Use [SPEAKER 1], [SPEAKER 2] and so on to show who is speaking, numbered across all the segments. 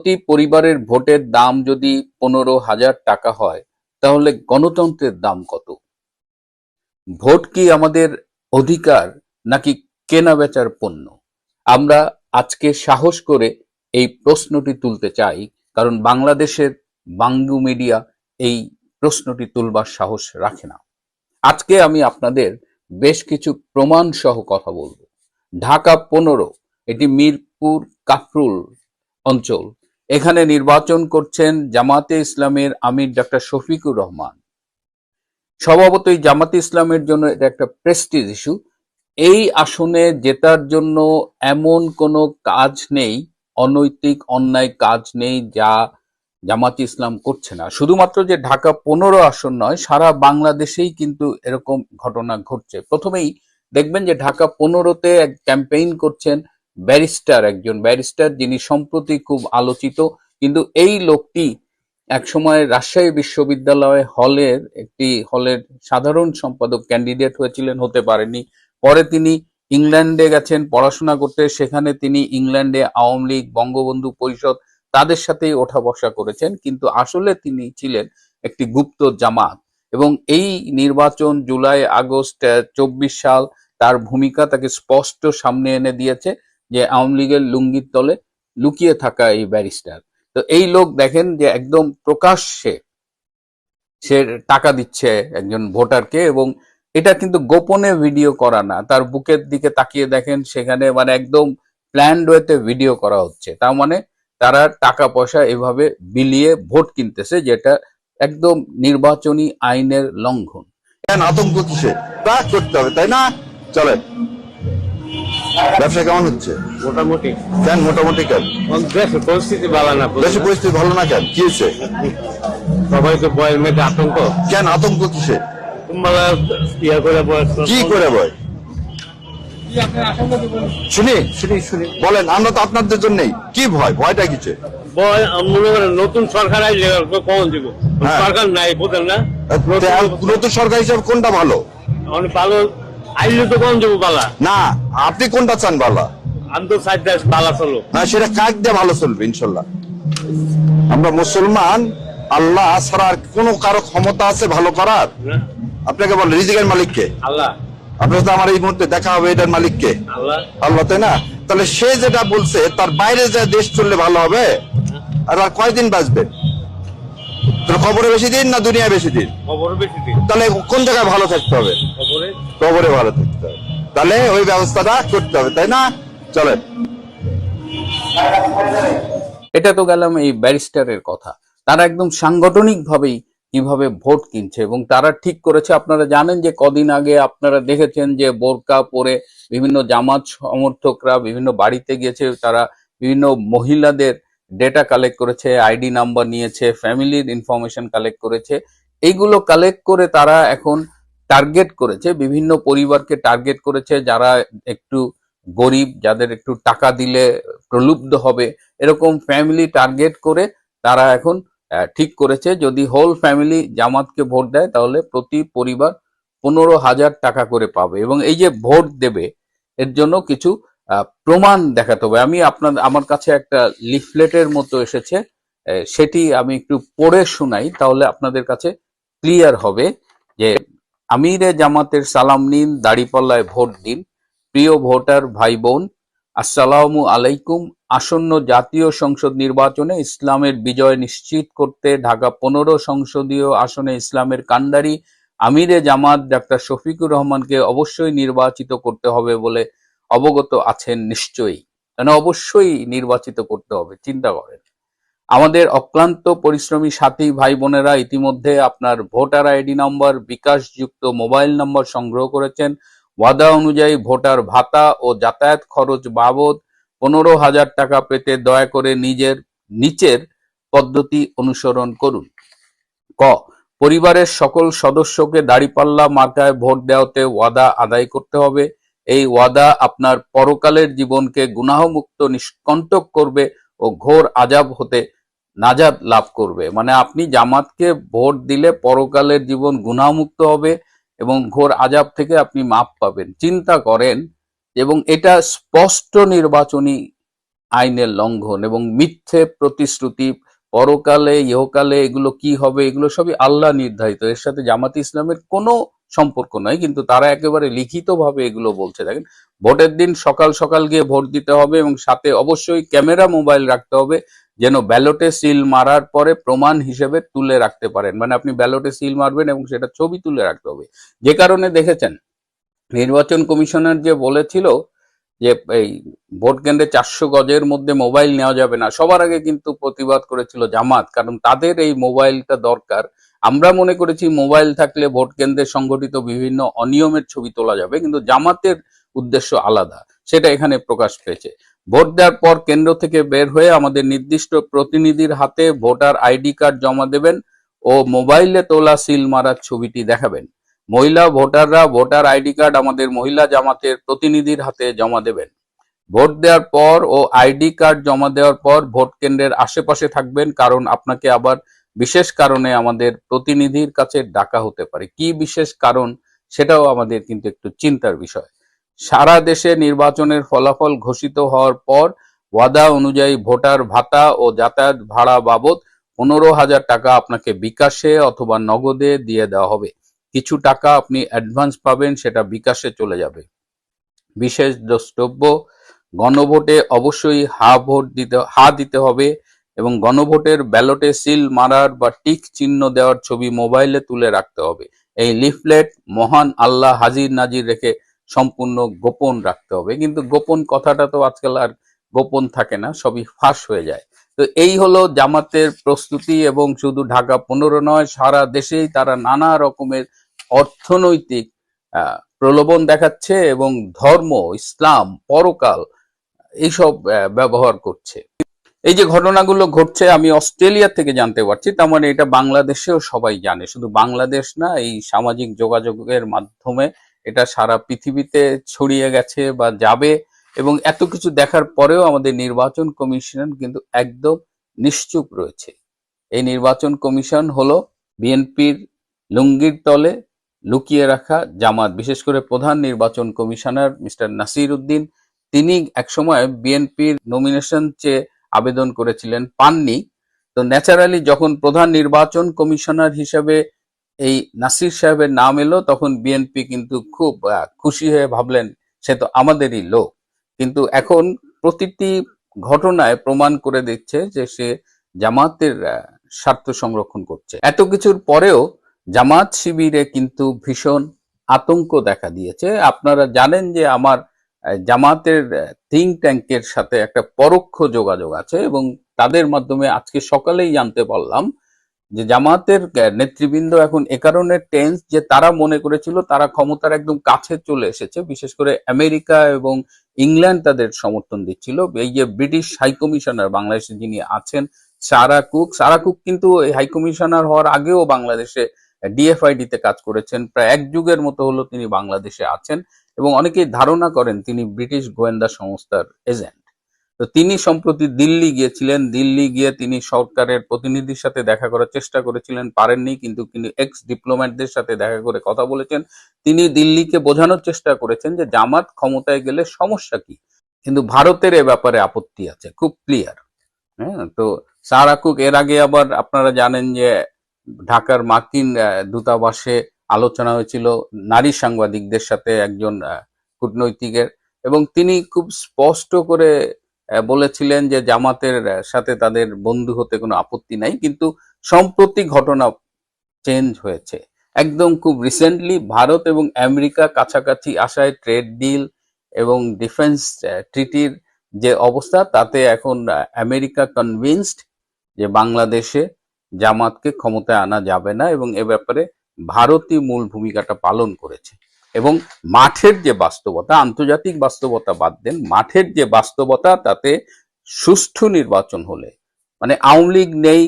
[SPEAKER 1] প্রতি পরিবারের ভোটের দাম যদি পনেরো হাজার টাকা হয়, তাহলে গণতন্ত্রের দাম কত? ভোট কি আমাদের অধিকার নাকি কেনা বেচার পণ্য? আমরা আজকে সাহস করে এই প্রশ্নটি তুলতে চাই, কারণ বাংলাদেশের বাঙ্গু মিডিয়া এই প্রশ্নটি তুলবার সাহস রাখে না। আজকে আমি আপনাদের বেশ কিছু প্রমাণ সহ কথা বলব। ঢাকা পনেরো, এটি মিরপুর কাফরুল অঞ্চল। এখানে নির্বাচন করছেন জামাতে ইসলামের আমির ডক্টর শফিকুর রহমান। স্বভাবতই জামাতে ইসলামের জন্য এটা একটা প্রেস্টিজ ইস্যু এই আসনে জেতার জন্য এমন কোনো কাজ নেই, অনৈতিক, অন্যায় কাজ নেই যা জামাত ইসলাম করছে না। শুধুমাত্র যে ঢাকা পনেরো আসন নয়, সারা বাংলাদেশেই কিন্তু এরকম ঘটনা ঘটছে। প্রথমেই দেখবেন যে ঢাকা পনেরোতে এক ক্যাম্পেইন করছেন ব্যারিস্টার, একজন ব্যারিস্টার যিনি সম্প্রতি খুব আলোচিত। কিন্তু এই লোকটি একসময় রাজশাহী বিশ্ববিদ্যালয় হলের একটি হলের সাধারণ সম্পাদক ক্যান্ডিডেট হয়েছিলেন, হতে পারেনি। পরে তিনি ইংল্যান্ডে গেছেন, পড়াশোনা করতে। সেখানে তিনি ইংল্যান্ডে আওয়ামী লীগ, বঙ্গবন্ধু পরিষদ তাদের সাথেই ওঠা বসা করেছেন। কিন্তু আসলে তিনি ছিলেন একটি গুপ্ত জামাত। এবং এই নির্বাচন জুলাই আগস্ট চব্বিশ সাল তার ভূমিকা তাকে স্পষ্ট সামনে এনে দিয়েছে। যে আওয়ামী লীগের লুঙ্গির তলে লুকিয়ে থাকা এই ব্যারিস্টার। তো এই লোক দেখেন যে একদম প্রকাশ্যে সে টাকা দিচ্ছে একজন ভোটারকে এবং এটা কিন্তু গোপনে ভিডিও করা না। তার বুকের দিকে তাকিয়ে দেখেন সেখানে মানে একদম প্ল্যান্ড ওয়েতে ভিডিও করা হচ্ছে। তার মানে তারা টাকা পয়সা এভাবে বিলিয়ে ভোট কিনতেছে যেটা একদম নির্বাচনী আইনের লঙ্ঘন।
[SPEAKER 2] আতঙ্ক তা করতে হবে, তাই না? চলেন। ব্যবসা কেমন হচ্ছে?
[SPEAKER 3] মোটামুটি।
[SPEAKER 2] কেন মোটামুটি কেন?
[SPEAKER 3] দেশের পরিস্থিতি ভালো না
[SPEAKER 2] পরিস্থিতি ভালো না কেন? কি হয়েছে?
[SPEAKER 3] সবাই তো বয়ের আতঙ্ক।
[SPEAKER 2] কেন আতঙ্ক কিসে?
[SPEAKER 3] ইয়া করে
[SPEAKER 2] কি করে ভয় শুনি শুনি শুনি। বলেন আমরা তো আপনাদের জন্যই। কি ভয়? ভয়টা কিছু
[SPEAKER 3] বয় নতুন সরকার আইলে কখন দিব?
[SPEAKER 2] হ্যাঁ।
[SPEAKER 3] সরকার নাই বুঝেন না?
[SPEAKER 2] নতুন সরকার হিসাবে কোনটা ভালো?
[SPEAKER 3] ভালো আইলে তো কখন দিব বালা।
[SPEAKER 2] না আপনি কোনটা চান ভালো
[SPEAKER 3] আমি তো সাইড বালা চলো।
[SPEAKER 2] না সেটা কাক দিয়ে ভালো চলবে ইনশাল্লাহ। আমরা মুসলমান আল্লাহ ছাড়া আর কোনো কারও ক্ষমতা আছে ভালো করার? আপনাকে বল রিজিকের মালিককে?
[SPEAKER 3] আল্লাহ।
[SPEAKER 2] আপনার তো আমার এই মুহূর্তে দেখা হবে এটার মালিককে।
[SPEAKER 3] আল্লাহ।
[SPEAKER 2] আল্লাহ তাই না? তাহলে সে যেটা বলছে তার বাইরে যা দেশ চললে ভালো হবে? আর আর কয়দিন বাঁচবে? তোর খবরে বেশি দিন না দুনিয়ায় বেশি দিন?
[SPEAKER 3] খবর বেশি দিন।
[SPEAKER 2] তাহলে কোন জায়গায় ভালো থাকতে হবে?
[SPEAKER 3] খবরে?
[SPEAKER 2] কবরে ভালো থাকতে হবে। তাহলে ওই ব্যবস্থাটা করতে হবে তাই না? চলেন।
[SPEAKER 1] এটা তো গেলাম এই ব্যারিস্টারের কথা। তারা একদম সাংগঠনিকভাবেই কীভাবে ভোট কিনছে এবং তারা ঠিক করেছে। আপনারা জানেন যে কদিন আগে আপনারা দেখেছেন যে বোরকা পরে বিভিন্ন জামাত সমর্থকরা বিভিন্ন বাড়িতে গিয়েছে। তারা বিভিন্ন মহিলাদের ডেটা কালেক্ট করেছে আইডি নাম্বার নিয়েছে ফ্যামিলির ইনফরমেশন কালেক্ট করেছে, এইগুলো কালেক্ট করে তারা এখন টার্গেট করেছে, বিভিন্ন পরিবারকে টার্গেট করেছে, যারা একটু গরিব, যাদের একটু টাকা দিলে প্রলুব্ধ হবে, এরকম ফ্যামিলি টার্গেট করে তারা এখন ঠিক করেছে। যদি হোল ফ্যামিলি জামাতকে ভোট দেয়, তাহলে প্রতি পরিবার পনেরো হাজার টাকা করে পাবে এবং এই যে ভোট দেবে, এর জন্য কিছু প্রমাণ দেখাতে হবে। আমি আপনার, আমার কাছে একটা লিফলেটের মতো এসেছে। সেটি আমি একটু পড়ে শোনাই, তাহলে আপনাদের কাছে ক্লিয়ার হবে যে আমিরে জামাতের সালাম নিন, দাড়িপাল্লায় ভোট দিন। প্রিয় ভোটার ভাই বোন আসসালামু আলাইকুম। আসন্ন জাতীয় সংসদ নির্বাচনে ইসলামের বিজয় নিশ্চিত করতে ঢাকা পনেরো সংসদীয় আসনে ইসলামের কান্ডারি আমিরে জামাত ডাক্তার শফিকুর রহমানকে অবশ্যই নির্বাচিত করতে হবে বলে অবগত আছেন নিশ্চয়ই। মানে অবশ্যই নির্বাচিত করতে হবে, চিন্তা করেন। আমাদের অক্লান্ত পরিশ্রমী সাথী ভাই বোনেরা ইতিমধ্যে আপনার ভোটার আইডি নম্বর, বিকাশযুক্ত মোবাইল নম্বর সংগ্রহ করেছেন। ওয়াদা অনুযায়ী ভোটার ভাতা ও যাতায়াত খরচ বাবদ পনেরো হাজার টাকা পেতে দয়া করে নিজের, নিচের পদ্ধতি অনুসরণ করুন। ক, পরিবারের সকল সদস্যকে দাড়িপাল্লা মার্কায় ভোট দেওয়াতে ওয়াদা আদায় করতে হবে। এই ওয়াদা আপনার পরকালের জীবনকে গুনাহমুক্ত, নিষ্কণ্টক করবে ও ঘোর আজাব হতে নাজাদ লাভ করবে। মানে আপনি জামাতকে ভোট দিলে পরকালের জীবন গুনাহমুক্ত হবে এবং ঘোর আজাব থেকে আপনি মাপ পাবেন। চিন্তা করেন এবং এটা স্পষ্ট নির্বাচনী আইনের লঙ্ঘন এবং মিথ্যে প্রতিশ্রুতি, পরকালে, ইহকালে এগুলো কি হবে, এগুলো সবই আল্লাহ নির্ধারিত। এর সাথে জামাত ইসলামের কোনো সম্পর্ক নয়, কিন্তু তারা একেবারে লিখিতভাবে এগুলো বলছে। দেখেন, ভোটের দিন সকাল সকাল গিয়ে ভোট দিতে হবে এবং সাথে অবশ্যই ক্যামেরা, মোবাইল রাখতে হবে, যেন ব্যালটে সিল মারার পরে প্রমাণ হিসেবে তুলে রাখতে পারেন। মানে আপনি ব্যালটে সিল মারবেন এবং সেটা ছবি তুলে রাখতে হবে। যে কারণে দেখেছেন, নির্বাচন কমিশনার যে বলেছিল যে, এই ভোট কেন্দ্রে চারশো গজের মধ্যে মোবাইল নেওয়া যাবে না। সবার আগে কিন্তু প্রতিবাদ করেছিল জামাত, কারণ তাদের এই মোবাইলটা দরকার। আমরা মনে করেছি মোবাইল থাকলে ভোট কেন্দ্রে সংগঠিত বিভিন্ন অনিয়মের ছবি তোলা যাবে, কিন্তু জামাতের উদ্দেশ্য আলাদা, সেটা এখানে প্রকাশ পেয়েছে। ভোট দেওয়ার পর কেন্দ্র থেকে বের হয়ে আমাদের নির্দিষ্ট প্রতিনিধির হাতে ভোটার আইডি কার্ড জমা দেবেন ও মোবাইলে তোলা সিল মারার ছবিটি দেখাবেন। মহিলা ভোটাররা ভোটার আইডি কার্ড আমাদের মহিলা জামাতের প্রতিনিধির হাতে জমা দেবেন। ভোট দেওয়ার পর ও আইডি কার্ড জমা দেওয়ার পর ভোট কেন্দ্রের আশেপাশে থাকবেন, কারণ আপনাকে আবার বিশেষ কারণে আমাদের প্রতিনিধির কাছে ডাকা হতে পারে। কি বিশেষ কারণ সেটাও আমাদের কিন্তু একটু চিন্তার বিষয়। সারা দেশে নির্বাচনের ফলাফল ঘোষিত হওয়ার পর ওয়াদা অনুযায়ী ভোটার ভাতা ও যাতায়াত ভাড়া বাবদ পনেরো হাজার টাকা আপনাকে বিকাশে অথবা নগদে দিয়ে দেওয়া হবে। কিছু টাকা আপনি অ্যাডভান্স পাবেন, সেটা বিকাশে চলে যাবে। বিশেষ দ্রষ্টব্য, গণভোটে অবশ্যই হা ভোট দিতে, হা দিতে হবে। এবং গণভোটের ব্যালটে সিল মারার বা টিক চিহ্ন দেওয়ার ছবি মোবাইলে তুলে রাখতে হবে। এই লিফলেট মহান আল্লাহ হাজির নাজির রেখে সম্পূর্ণ গোপন রাখতে হবে। কিন্তু গোপন কথাটা তো আজকাল আর গোপন থাকে না, সবই ফাঁস হয়ে যায়। তো এই হলো জামাতের প্রস্তুতি এবং শুধু ঢাকা পনেরো নয়, সারা দেশেই তারা নানা রকমের অর্থনৈতিক প্রলোভন দেখাচ্ছে এবং ধর্ম, ইসলাম, পরকাল, এইসব ব্যবহার করছে। এই যে ঘটনাগুলো ঘটছে, আমি অস্ট্রেলিয়া থেকে জানতে পারছি, তার মানে এটা বাংলাদেশেও সবাই জানে। শুধু বাংলাদেশ না, এই সামাজিক যোগাযোগের মাধ্যমে এটা সারা পৃথিবীতে ছড়িয়ে গেছে বা যাবে এবং এত কিছু দেখার পরেও আমাদের নির্বাচন কমিশন কিন্তু একদম নিশ্চুপ রয়েছে। এই নির্বাচন কমিশন হলো বিএনপির লুঙ্গির তলে লুকিয়ে রাখা জামাত, বিশেষ করে প্রধান নির্বাচন কমিশনার মিস্টার নাসির উদ্দিন। তিনি একসময় বিএনপির নমিনেশন চেয়ে আবেদন করেছিলেন পাননি। তো ন্যাচারালি যখন প্রধান নির্বাচন কমিশনার হিসেবে এই নাসির সাহেবের নাম এলো, তখন বিএনপি কিন্তু খুব খুশি হয়ে ভাবলেন, সে তো আমাদেরই লোক। কিন্তু এখন প্রতিটি ঘটনায় প্রমাণ করে দিচ্ছে যে সে জামাতের স্বার্থ সংরক্ষণ করছে। এত কিছুর পরেও জামাত শিবিরে কিন্তু ভীষণ আতঙ্ক দেখা দিয়েছে। আপনারা জানেন যে আমার জামাতের থিঙ্ক ট্যাঙ্কের সাথে একটা পরোক্ষ যোগাযোগ আছে এবং তাদের মাধ্যমে আজকে সকালেই জানতে পারলাম যে জামাতের নেতৃবৃন্দ এখন এ কারণে টেন্স যে তারা মনে করেছিল তারা ক্ষমতার একদম কাছে চলে এসেছে। বিশেষ করে আমেরিকা এবং ইংল্যান্ড তাদের সমর্থন দিচ্ছিল। এই যে ব্রিটিশ হাই কমিশনার, বাংলাদেশে যিনি আছেন, সারা কুক সারা কুক কিন্তু এই হাই কমিশনার হওয়ার আগেও বাংলাদেশে ডিএফআইডি তে কাজ করেছেন। প্রায় এক যুগের মতো হলো তিনি বাংলাদেশে আছেন এবং অনেকেই ধারণা করেন তিনি ব্রিটিশ গোয়েন্দা সংস্থার এজেন্ট। তো তিনি সম্প্রতি দিল্লি গিয়েছিলেন। দিল্লি গিয়ে তিনি সরকারের প্রতিনিধির সাথে দেখা করার চেষ্টা করেছিলেন। পারেননি, কিন্তু তিনি এক্স ডিপ্লোম্যাটদের সাথে দেখা করে কথা বলেছেন। তিনি দিল্লিকে বোঝানোর চেষ্টা করেছেন যে জামাত ক্ষমতায় গেলে সমস্যা কি। কিন্তু ভারতের এ ব্যাপারে আপত্তি আছে, খুব ক্লিয়ার হ্যাঁ তো সারা কুক এর আগে আবার আপনারা জানেন যে ঢাকার মার্কিন দূতাবাসে আলোচনা হয়েছিল নারী সাংবাদিকদের সাথে একজন কূটনৈতিকের এবং তিনি খুব স্পষ্ট করে বলেছিলেন যে জামাতের সাথে তাদের বন্ধু হতে কোনো আপত্তি নাই, কিন্তু সম্প্রতি ঘটনা চেঞ্জ হয়েছে। একদম খুব রিসেন্টলি ভারত এবং আমেরিকা কাছাকাছি আসায় ট্রেড ডিল এবং ডিফেন্স ট্রিটির যে অবস্থা, তাতে এখন আমেরিকা কনভিন্সড যে বাংলাদেশে জামাতকে ক্ষমতায় আনা যাবে না এবং এ ব্যাপারে ভারতই মূল ভূমিকাটা পালন করেছে। এবং মাঠের যে বাস্তবতা, আন্তর্জাতিক বাস্তবতা বাদ দেন, মাঠের যে বাস্তবতা, তাতে সুষ্ঠু নির্বাচন হলে মানে আওয়ামী লীগ নেই,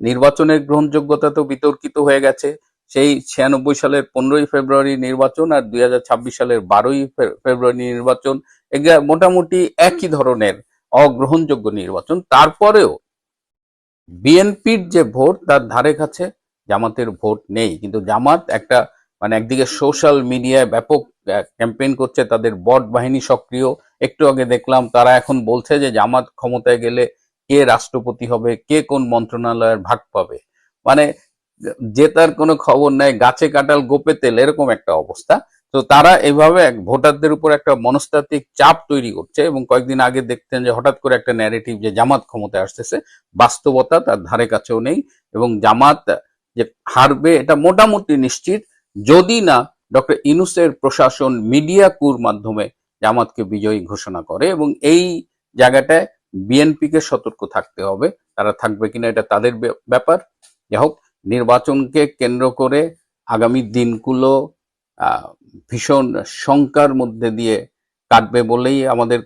[SPEAKER 1] নির্বাচনের গ্রহণযোগ্যতা তো বিতর্কিত হয়ে গেছে। সেই ছিয়ানব্বই সালের পনেরোই ফেব্রুয়ারি নির্বাচন আর দুই হাজার ছাব্বিশ সালের বারোই ফেব্রুয়ারি নির্বাচন মোটামুটি একই ধরনের অগ্রহণযোগ্য নির্বাচন। তারপরেও বিএনপির যে ভোট, তার ধারে কাছে জামাতের ভোট নেই। কিন্তু জামাত একটা মানে একদিকে সোশ্যাল মিডিয়ায় ব্যাপক ক্যাম্পেইন করছে, তাদের বট বাহিনী সক্রিয়। একটু আগে দেখলাম, তারা এখন বলছে যে জামাত ক্ষমতায় গেলে কে রাষ্ট্রপতি হবে, কে কোন মন্ত্রণালয়ের ভাগ পাবে। মানে জেতার কোনো খবর নাই, গাছে কাটাল গোপে তেল, এরকম একটা অবস্থা। তো তারা এভাবে এক ভোটারদের উপর একটা মনস্তাত্ত্বিক চাপ তৈরি করছে এবং কয়েকদিন আগে দেখতেন যে হঠাৎ করে একটা ন্যারেটিভ যে জামাত ক্ষমতায় আসতেছে, বাস্তবতা তার ধারে কাছেও নেই এবং জামাত যে হারবে এটা মোটামুটি নিশ্চিত। যদি না, ডক্টর ইনুসের প্রশাসন মিডিয়া কুর মাধ্যমে জামাতকে বিজয়ী ঘোষণা করে এবং এই জায়গাটায় বিএনপিকে সতর্ক থাকতে হবে, তারা থাকবে কিনা এটা তাদের ব্যাপ- ব্যাপার। যাই হোক, নির্বাচনকে কেন্দ্র করে আগামী দিনগুলো ভীষণ শঙ্কার মধ্যে দিয়ে কাটবে বলেই আমাদের